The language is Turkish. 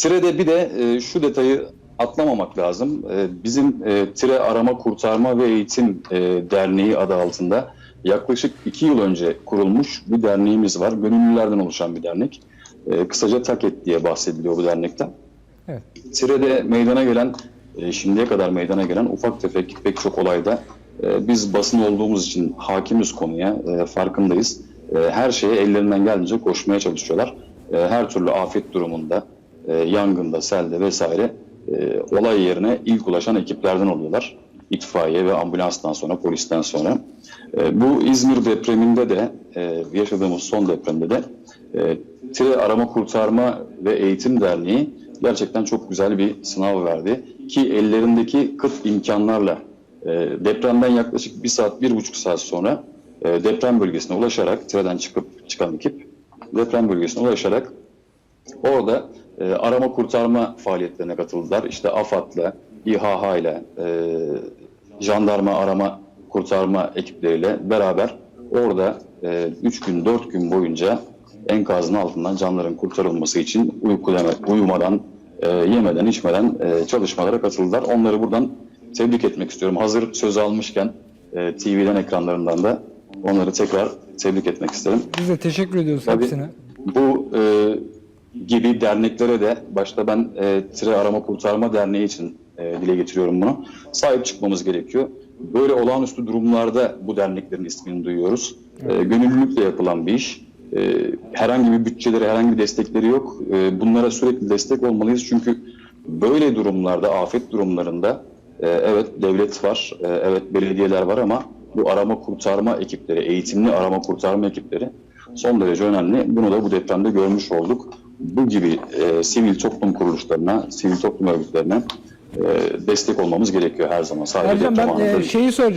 Tire'de bir de e, şu detayı atlamamak lazım. E, bizim e, Tire Arama Kurtarma ve Eğitim e, Derneği adı altında yaklaşık iki yıl önce kurulmuş bir derneğimiz var. Gönüllülerden oluşan bir dernek. E, kısaca TAKET diye bahsediliyor bu dernekten. Evet. Tire'de meydana gelen, e, şimdiye kadar meydana gelen ufak tefek pek çok olayda e, biz basın olduğumuz için hakimiz konuya, e, farkındayız. E, Her şeye ellerinden geldiğince koşmaya çalışıyorlar. E, Her türlü afet durumunda, e, yangında, selde vesaire e, olay yerine ilk ulaşan ekiplerden oluyorlar. İtfaiye ve ambulanstan sonra, polisten sonra. E, Bu İzmir depreminde de, e, yaşadığımız son depremde de e, Tire Arama Kurtarma ve Eğitim Derneği gerçekten çok güzel bir sınav verdi. Ki ellerindeki kıt imkanlarla e, depremden yaklaşık bir saat, bir buçuk saat sonra e, deprem bölgesine ulaşarak, Tire'den çıkıp çıkan ekip deprem bölgesine ulaşarak orada e, arama kurtarma faaliyetlerine katıldılar. İşte AFAD'la, İHH'yla, e, jandarma arama kurtarma ekipleriyle beraber orada 3 gün 4 gün boyunca enkazın altından canların kurtarılması için uyku uyumadan, e, yemeden, içmeden e, çalışmalara katıldılar. Onları buradan tebrik etmek istiyorum. Hazır söz almışken e, TV'den ekranlarından da onları tekrar tebrik etmek isterim. Biz de teşekkür ediyoruz Tabii. hepsine. Bu e, gibi derneklere de başta ben e, Tire Arama Kurtarma Derneği için e, dile getiriyorum bunu. Sahip çıkmamız gerekiyor. Böyle olağanüstü durumlarda bu derneklerin ismini duyuyoruz. E, gönüllülükle yapılan bir iş. E, herhangi bir bütçeleri, herhangi bir destekleri yok. E, bunlara sürekli destek olmalıyız çünkü böyle durumlarda, afet durumlarında e, evet devlet var, e, evet belediyeler var ama bu arama kurtarma ekipleri, eğitimli arama kurtarma ekipleri son derece önemli. Bunu da bu depremde görmüş olduk. Bu gibi e, sivil toplum kuruluşlarına, sivil toplum örgütlerine e, destek olmamız gerekiyor her zaman. Sadece Ercan ben e, şeyi soracağım.